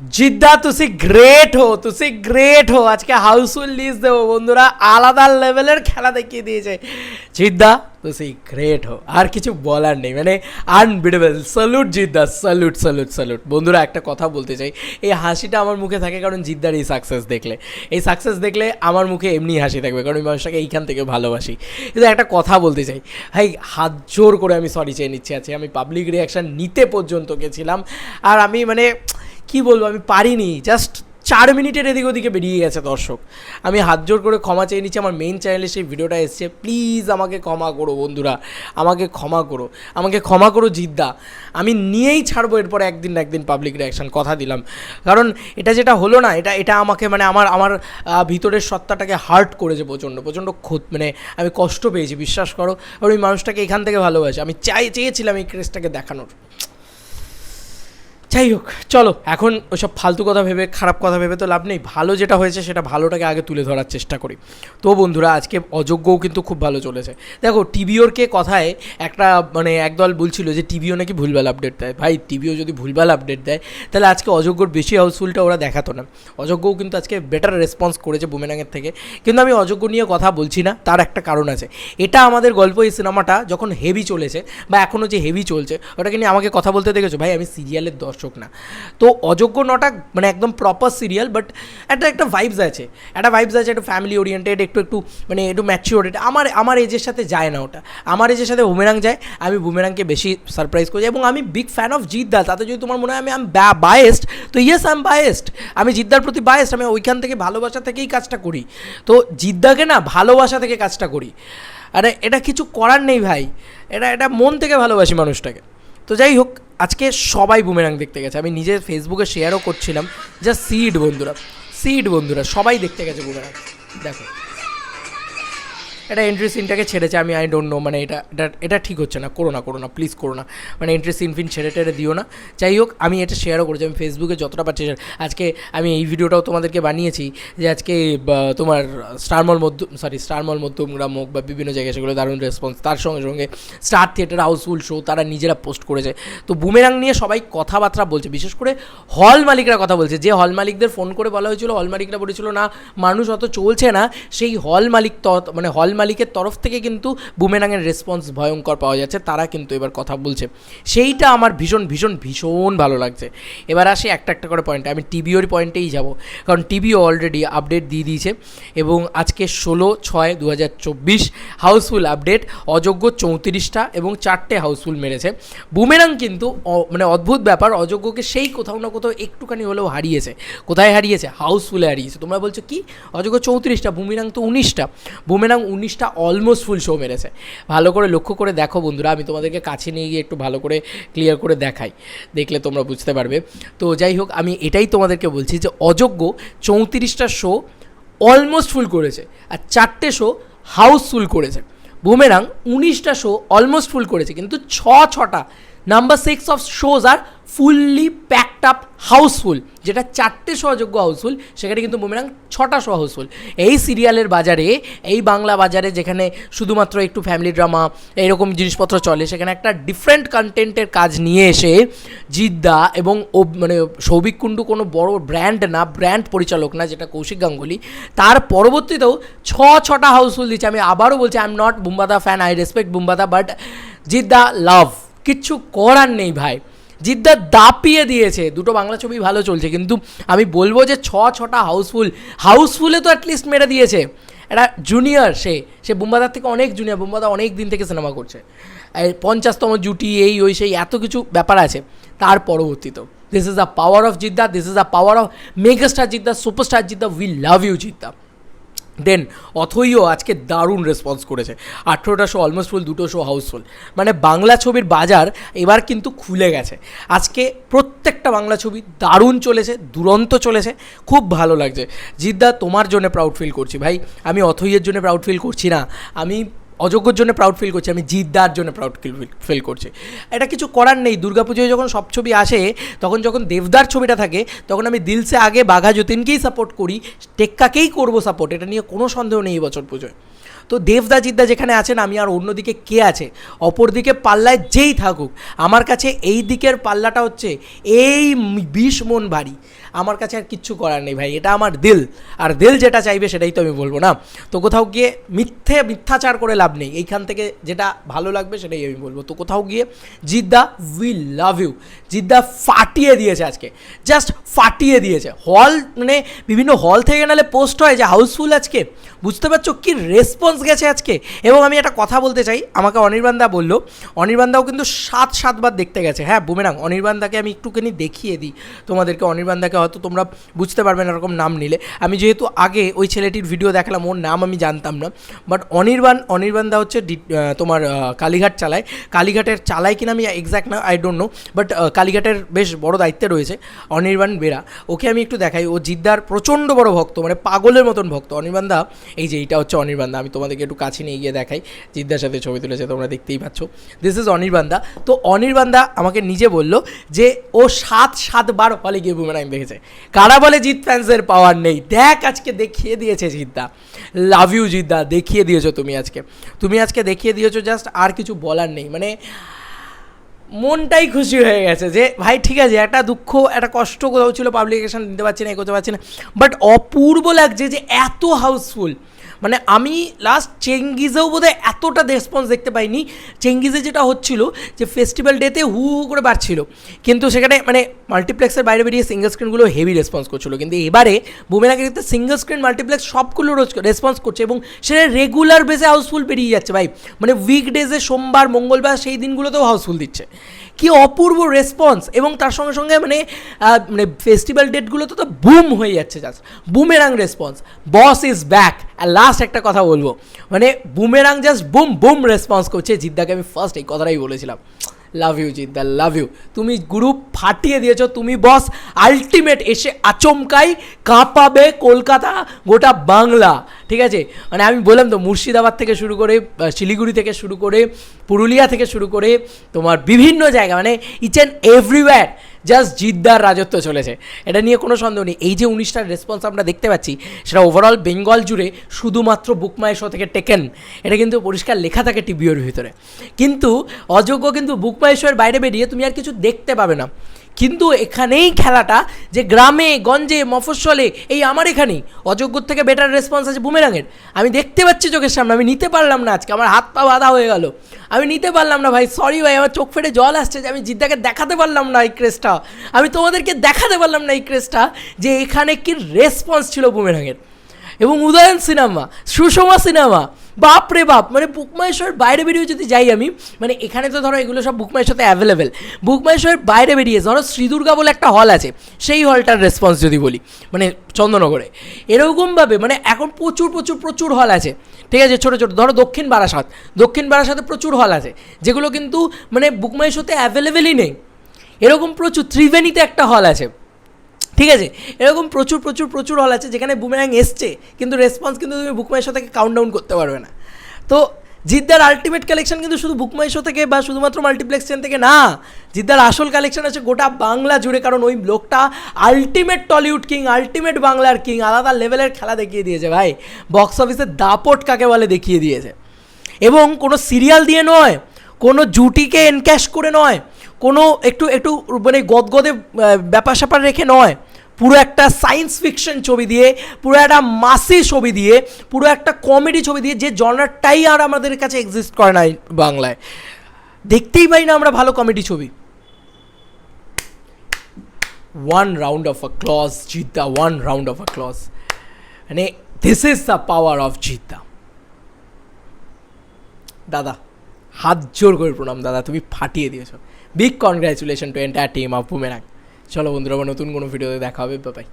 Jeddah, Tusi great হো Tusi great হো আজকে হাউসফুল লিস্ট দেবো বন্ধুরা, আলাদা লেভেলের খেলা দেখিয়ে দিয়েছে। জিদ্দা, তুসি গ্রেট হো আর কিছু বলার নেই মানে unbeatable salute Jidda salute salute salute বন্ধুরা, একটা কথা বলতে চাই। এই হাসিটা আমার মুখে থাকে কারণ জিদ্দার এই সাকসেস দেখলে। এই সাকসেস দেখলে আমার মুখে এমনি হাসি থাকবে, কারণ আমি মানুষটাকে এইখান থেকে ভালোবাসি। কিন্তু একটা কথা বলতে চাই। ভাই, হাত জোর করে আমি সরি চেয়ে নিচ্ছি আছে আমি পাবলিক রিয়াকশান নিতে পর্যন্ত গেছিলাম। আর আমি মানে কি বলব, আমি পারিনি। জাস্ট চার মিনিটের এদিক ওদিকে বেরিয়ে গেছে দর্শক। আমি হাত জোর করে ক্ষমা চেয়ে নিচ্ছি, আমার মেইন চ্যানেলে সেই ভিডিওটা এসছে। প্লিজ আমাকে ক্ষমা করো বন্ধুরা, আমাকে ক্ষমা করো, আমাকে ক্ষমা করো জিদ্দা। আমি নিয়েই ছাড়বো এরপরে একদিন না একদিন পাবলিক রিয়াকশান কথা দিলাম। কারণ এটা যেটা হলো না, এটা এটা আমাকে মানে আমার আমার ভিতরের সত্তাটাকে হার্ট করেছে প্রচণ্ড প্রচণ্ড ক্ষত মানে আমি কষ্ট পেয়েছি, বিশ্বাস করো। আর ওই মানুষটাকে এখান থেকে ভালোবাসি। আমি চাই, চেয়েছিলাম এই ক্রেসটাকে দেখানোর। যাই হোক, চলো, এখন ওসব ফালতু কথা ভেবে, খারাপ কথা ভেবে তো লাভ নেই। ভালো যেটা হয়েছে, সেটা ভালোটাকে আগে তুলে ধরার চেষ্টা করি। তো বন্ধুরা, আজকে অযোগ্যও কিন্তু খুব ভালো চলেছে। দেখো টিভিওরকে কথায় একটা মানে একদল বলছিল যে, টিভিও নাকি ভুলভাল আপডেট দেয়। ভাই, টিভিও যদি ভুলভাল আপডেট দেয়, তাহলে আজকে অযোগ্যর বেশি হাউসফুলটা ওরা দেখাতো না। অযোগ্যও কিন্তু আজকে বেটার রেসপন্স করেছে বুমেনাঙের থেকে। কিন্তু আমি অযোগ্য নিয়ে কথা বলছি না, তার একটা কারণ আছে। এটা আমাদের গল্প এই সিনেমাটা যখন হেভি চলেছে, বা এখনও যে হেভি চলছে, ওটাকে নিয়ে আমাকে কথা বলতে দেখেছ? ভাই, আমি সিরিয়ালের দর্শক। না। তো অযোগ্য নটা মানে একদম প্রপার সিরিয়াল বাট একটা একটা ভাইবস আছে। একটা ভাইবস আছে, একটু ফ্যামিলি ওরিয়েন্টেড একটু একটু মানে একটু ম্যাচিওরেড আমার আমার এজের সাথে যায় না ওটা। আমার এজের সাথে বুমেরাং যায়, আমি বুমেরাংকে বেশি সারপ্রাইজ করি। এবং আমি বিগ ফ্যান অফ জিদ্দা তাতে যদি তোমার মনে হয় আমি আম বায়েস্ট তো ইয়েস আই এম বায়েস্ট আমি জিদ্দার প্রতি বায়েস্ট আমি ওইখান থেকে ভালোবাসা থেকেই কাজটা করি। তো জিদ্দাকে না ভালোবাসা থেকে কাজটা করি। আরে, এটা কিছু করার নেই ভাই। এটা এটা মন থেকে ভালোবাসি মানুষটাকে। তো যাই হোক, আজকে সবাই বুমেরাং দেখতে গেছে। আমি নিজের ফেসবুকে শেয়ারও করছিলাম। যা সিড বন্ধুরা সিড বন্ধুরা, সবাই দেখতে গেছে বুমেরাং দেখো। এটা এন্ট্রি সিনটাকে ছেড়েছে, আমি আই ডোন্ট নো মানে এটা এটা এটা ঠিক হচ্ছে না, করো না করো না প্লিজ করো না মানে এন্ট্রি সিন ফিন ছেড়ে টেড়ে দিও না। যাই হোক, আমি এটা শেয়ারও করেছি, আমি ফেসবুকে যতটা পারছি আজকে আমি এই ভিডিওটাও তোমাদেরকে বানিয়েছি, যে আজকে তোমার স্টারমল মধ্য সরি স্টারমল মধ্যমগ্রাম হোক, বা বিভিন্ন জায়গায় সেগুলো দারুণ রেসপন্স তার সঙ্গে সঙ্গে স্টার থিয়েটার হাউসফুল শো তারা নিজেরা পোস্ট করেছে। তো বুমেরাং নিয়ে সবাই কথাবার্তা বলছে, বিশেষ করে হল মালিকরা কথা বলছে। যে হল মালিকদের ফোন করে বলা হয়েছিল হল মালিকরা বলেছিল, না, মানুষ অত চলছে না। সেই হল মালিক মানে হল মালিকের তরফ থেকে কিন্তু বুমেরাংয়ের রেসপন্স ভয়ঙ্কর পাওয়া যাচ্ছে, তারা কিন্তু এবার কথা বলছে। সেইটা আমার ভীষণ ভীষণ ভীষণ ভালো লাগছে। এবার আসি একটা একটা করে পয়েন্টে আমি টিভিওর পয়েন্টেই যাব। কারণ টিভিও অলরেডি আপডেট দিয়ে দিয়েছে এবং আজকে ষোলো ছয় দু হাউসফুল আপডেট অযোগ্য চৌত্রিশটা এবং চারটে হাউসফুল মেরেছে। বুমেরাং কিন্তু মানে অদ্ভুত ব্যাপার, অযোগ্যকে সেই কোথাও না কোথাও একটুখানি হলেও হারিয়েছে। কোথায় হারিয়েছে? হাউসফুলে হারিয়েছে। তোমরা বলছো কি? অযোগ্য চৌত্রিশটা, বুমেরাং তো উনিশটা। বুমেরাং উনিশটা অলমোস্ট ফুল শো মেরেছে। ভালো করে লক্ষ্য করে দেখো বন্ধুরা, আমি তোমাদেরকে কাছে নিয়ে গিয়ে একটু ভালো করে ক্লিয়ার করে দেখাই। দেখলে তোমরা বুঝতে পারবে। তো যাই হোক, আমি এটাই তোমাদেরকে বলছি যে অযোগ্য চৌত্রিশটা শো অলমোস্ট ফুল করেছে আর চারটে শো হাউসফুল করেছে। বুমেরাং উনিশটা শো অলমোস্ট ফুল করেছে, কিন্তু ছ, ছটা number six of shows are fully packed house full যেটা চারটে সহযোগ্য হাউসফুল সেখানে কিন্তু বুমেরাং ছটা শো হাউসফুল এই সিরিয়ালের বাজারে, এই বাংলা বাজারে যেখানে শুধুমাত্র একটু ফ্যামিলি ড্রামা এরকম জিনিসপত্র চলে, সেখানে একটা ডিফারেন্ট কন্টেন্টের কাজ নিয়ে এসে জিদ্দা এবং ও- মানে সৌভিক কুণ্ডু কোনো বড় ব্র্যান্ড না ব্র্যান্ড পরিচালক না, যেটা কৌশিক গাঙ্গুলি, তার পরবর্তীতেও ছ, ছটা হাউসফুল দিচ্ছে। আমি আবারও বলছি I am not Bumbada fan I respect Bumbada but Jidda love কিচ্ছু করার নেই ভাই। জিদ্দা দাপিয়ে দিয়েছে। দুটো বাংলা ছবি ভালো চলছে, কিন্তু আমি বলব যে ছ, ছটা হাউসফুল, হাউসফুলে তো অ্যাটলিস্ট মেরে দিয়েছে। একটা জুনিয়র সে সে বুম্বাদার থেকে অনেক জুনিয়র বুম্বাদা অনেক দিন থেকে সিনেমা করছে। পঞ্চাশতম জুটি, এই, ওই, সেই, এত কিছু ব্যাপার আছে। তার পরবর্তীতেও this is the power of Jidda this is the power of megastar Jidda superstar Jidda we love you Jidda. Then অথইও আজকে দারুণ রেসপন্স করেছে। আঠেরোটা শো অলমোস্ট ফুল দুটো শো হাউসফুল মানে বাংলা ছবির বাজার এবার কিন্তু খুলে গেছে। আজকে প্রত্যেকটা বাংলা ছবি দারুণ চলেছে, দুরন্ত চলেছে, খুব ভালো লাগছে। জিদ্দা, তোমার জন্য প্রাউড ফিল করছি। ভাই, আমি অথইয়ের জন্য প্রাউড ফিল করছি না। আমি অযোগ্যর জন্য প্রাউড ফিল করছি, আমি জিদ্দার জন্য প্রাউড ফিল ফিল করছি। এটা কিছু করার নেই, দুর্গাপুজোয় যখন সব ছবি আসে, তখন যখন দেবদার ছবিটা থাকে, তখন আমি দিলসে আগে বাঘা যতীনকেই সাপোর্ট করি, টেক্কাকেই করব সাপোর্ট এটা নিয়ে কোনো সন্দেহ নেই বছর পুজোয়। তো দেবদা, জিদ্দা যেখানে আছেন, আমি আর অন্যদিকে কে আছে? অপর দিকে পাল্লায় যেই থাকুক, আমার কাছে এই দিকের পাল্লাটা হচ্ছে, এই বিশ মন ভারী আমার কাছে আর কিচ্ছু করার নেই ভাই, এটা আমার দিল। আর দিল যেটা চাইবে সেটাই তো আমি বলব না। তো কোথাও গিয়ে মিথ্যে, মিথ্যাচার করে লাভ নেই। এইখান থেকে যেটা ভালো লাগবে সেটাই আমি বলব। তো কোথাও গিয়ে Jidda we love you Jidda ফাটিয়ে দিয়েছে আজকে। জাস্ট ফাটিয়ে দিয়েছে। হল মানে বিভিন্ন হল থেকে নালে পোস্ট হয় যে হাউসফুল আজকে। বুঝতে পারছ কি রেসপন্স গেছে আজকে? এবং আমি একটা কথা বলতে চাই। আমাকে অনির্বাণদা বলল। অনির্বাণদাও কিন্তু সাত সাতবার দেখতে গেছে। হ্যাঁ বুমেরাং অনির্বাণদাকে আমি একটুখানি দেখিয়ে দিই। তোমাদেরকে অনির্বাণদাকে হয়তো তোমরা বুঝতে পারবে না এরকম নাম নিলে। আমি যেহেতু আগে ওই ছেলেটির ভিডিও দেখালাম, ওর নাম আমি জানতাম না। বাট অনির্বাণ অনির্বাণ দা হচ্ছে তোমার কালীঘাট চালায়। কালীঘাটের চালায় কিনা আমি এক্স্যাক্ট না আই ডোন্ট নো বাট কালীঘাটের বেশ বড় দায়িত্বে রয়েছে অনির্বাণ বেরা। ওকে আমি একটু দেখাই, ও জিদ্দার প্রচণ্ড বড় ভক্ত মানে পাগলের মতন ভক্ত। অনির্বাণদা এই যে এইটা হচ্ছে অনির্বাণদা আমি তোমাদেরকে একটু কাছে নিয়ে গিয়ে দেখাই। জিদ্দার সাথে ছবি তুলেছে, তোমরা দেখতেই পাচ্ছ। দিস ইজ অনির্বাণদা তো অনির্বাণদা আমাকে নিজে বলল যে, ও সাত সাতবার হলে গিয়ে বুমেরাং দেখেছে। কারা বলে জিৎ ফ্যান্সের পাওয়ার নেই? দেখ আজকে দেখিয়ে দিয়েছে জিদ্দা। Love you Jeddah. দেখিয়ে দিয়েছ তুমি আজকে। তুমি আজকে দেখিয়ে দিয়েছ জাস্ট আর কিছু বলার নেই। মানে মনটাই খুশি হয়ে গেছে যে, ভাই, ঠিক আছে, একটা দুঃখ, একটা কষ্ট কোথাও ছিল পাবলিকেশন দিতে পারছি না এ করতে পারছি না। বাট অপূর্ব লাগছে যে, এত হাউসফুল মানে আমি লাস্ট চেঙ্গিজেও বোধহয় এতটা রেসপন্স দেখতে পাইনি। চেঙ্গিজে যেটা হচ্ছিল যে ফেস্টিভ্যাল ডেতে হু হু করে বাড়ছিল। কিন্তু সেখানে মানে মাল্টিপ্লেক্সের বাইরে বেরিয়ে সিঙ্গেল স্ক্রিনগুলো হেভি রেসপন্স করছিল। কিন্তু এবারে বুমেরাকে কিন্তু সিঙ্গেল স্ক্রিন মাল্টিপ্লেক্স সবগুলো রোজ রেসপন্স করছে এবং সেটা রেগুলার বেসে হাউসফুল বেরিয়ে যাচ্ছে ভাই। মানে উইকডেজে সোমবার, মঙ্গলবার সেই দিনগুলোতেও হাউসফুল দিচ্ছে। কি অপূর্ব রেসপন্স এবং তার সঙ্গে সঙ্গে মানে মানে ফেস্টিভ্যাল ডেটগুলোতে তো বুম হয়ে যাচ্ছে just Boomerang response boss is back R last একটা কথা বলব। মানে Boomerang just boom boom response করছে। জিদ্দাকে আমি ফার্স্ট এই কথাটাই বলেছিলাম। Love you Jidda love you তুমি গ্রুপ ফাটিয়ে দিয়েছ, তুমি বস আলটিমেট এসে আচমকাই কাঁপাবে কলকাতা, গোটা বাংলা। ঠিক আছে? মানে আমি বললাম তো, মুর্শিদাবাদ থেকে শুরু করে শিলিগুড়ি থেকে শুরু করে, পুরুলিয়া থেকে শুরু করে, তোমার বিভিন্ন জায়গা মানে ইচ অ্যান্ড এভরিওয়্যার জাস্ট জিদ্দার রাজত্ব চলেছে। এটা নিয়ে কোনো সন্দেহ নেই। এই যে উনিশটার রেসপন্স আমরা দেখতে পাচ্ছি, সেটা ওভারঅল বেঙ্গল জুড়ে শুধুমাত্র বুকমাই শো থেকে টেকেন এটা কিন্তু পরিষ্কার লেখা থাকে টিভিওর ভিতরে। কিন্তু অযোগ্য কিন্তু বুকমাই শোয়ের বাইরে বেরিয়ে তুমি আর কিছু দেখতে পাবে না। কিন্তু এখানেই খেলাটা যে গ্রামে, গঞ্জে, মফস্বলে, এই আমার এখানেই। অযোগ্যর থেকে বেটার রেসপন্স আছে বুমেরাঙের। আমি দেখতে পাচ্ছি চোখের সামনে, আমি নিতে পারলাম না আজকে, আমার হাত পা বাঁধা হয়ে গেল। আমি নিতে পারলাম না ভাই সরি ভাই, আমার চোখ ফেটে জল আসছে যে আমি জিদ্দাকে দেখাতে পারলাম না এই ক্রেসটা আমি তোমাদেরকে দেখাতে পারলাম না এই ক্রেসটা যে এখানে কি রেসপন্স ছিল বুমেরাঙের। এবং উদয়ন সিনেমা, সুষমা সিনেমা বাপ রে বাপ মানে বুকমাইশোর বাইরে বেরিয়ে যদি যাই আমি মানে এখানে তো ধরো এগুলো সব বুকমাইশোতে অ্যাভেলেবেল বুকমাইশোর বাইরে বেরিয়ে, ধরো শ্রীদুর্গা বলে একটা হল আছে, সেই হলটার রেসপন্স যদি বলি মানে চন্দননগরে। এরকমভাবে মানে এখন প্রচুর প্রচুর প্রচুর হল আছে। ঠিক আছে, ছোটো ছোটো, ধরো দক্ষিণ বারাসাত। দক্ষিণ বারাসাতে প্রচুর হল আছে, যেগুলো কিন্তু মানে বুকমাইশোতে অ্যাভেলেবেলই নেই। এরকম প্রচুর, ত্রিবেণীতে একটা হল আছে। ঠিক আছে? এরকম প্রচুর প্রচুর প্রচুর হল আছে যেখানে বুমেরাং এসছে, কিন্তু রেসপন্স কিন্তু তুমি বুকমাই শো থেকে কাউন্ট ডাউন করতে পারবে না। তো জিদ্দার আলটিমেট কালেকশন কিন্তু শুধু বুকমাই শো থেকে বা শুধুমাত্র মাল্টিপ্লেক্স চেন থেকে না, জিদ্দার আসল কালেকশন আছে গোটা বাংলা জুড়ে, কারণ ওই লোকটা আলটিমেট টলিউড কিং আলটিমেট বাংলার কিং আলাদা লেভেলের খেলা দেখিয়ে দিয়েছে ভাই। বক্স অফিসে দাপট কাকে বলে দেখিয়ে দিয়েছে। এবং কোনো সিরিয়াল দিয়ে নয়, কোনো জুটিকে এনক্যাশ করে নয়, কোনো একটু একটু মানে গদগদে ব্যাপার স্যাপার রেখে নয় পুরো একটা সায়েন্স ফিকশন ছবি দিয়ে, পুরো একটা মাসি ছবি দিয়ে, পুরো একটা কমেডি ছবি দিয়ে যে জনারটাই আর আমাদের কাছে এক্সিস্ট করে না বাংলায়। দেখতেই পাই না আমরা ভালো কমেডি ছবি। One round of a clause Jidda one round of a clause মানে this is the power of Jidda. দাদা, হাত জোর করে প্রণাম, দাদা, তুমি ফাটিয়ে দিয়েছ। Big congratulation to entire team of Boomerang চলো বন্ধুরা আবার নতুন কোনো ভিডিওতে দেখা হবে বাই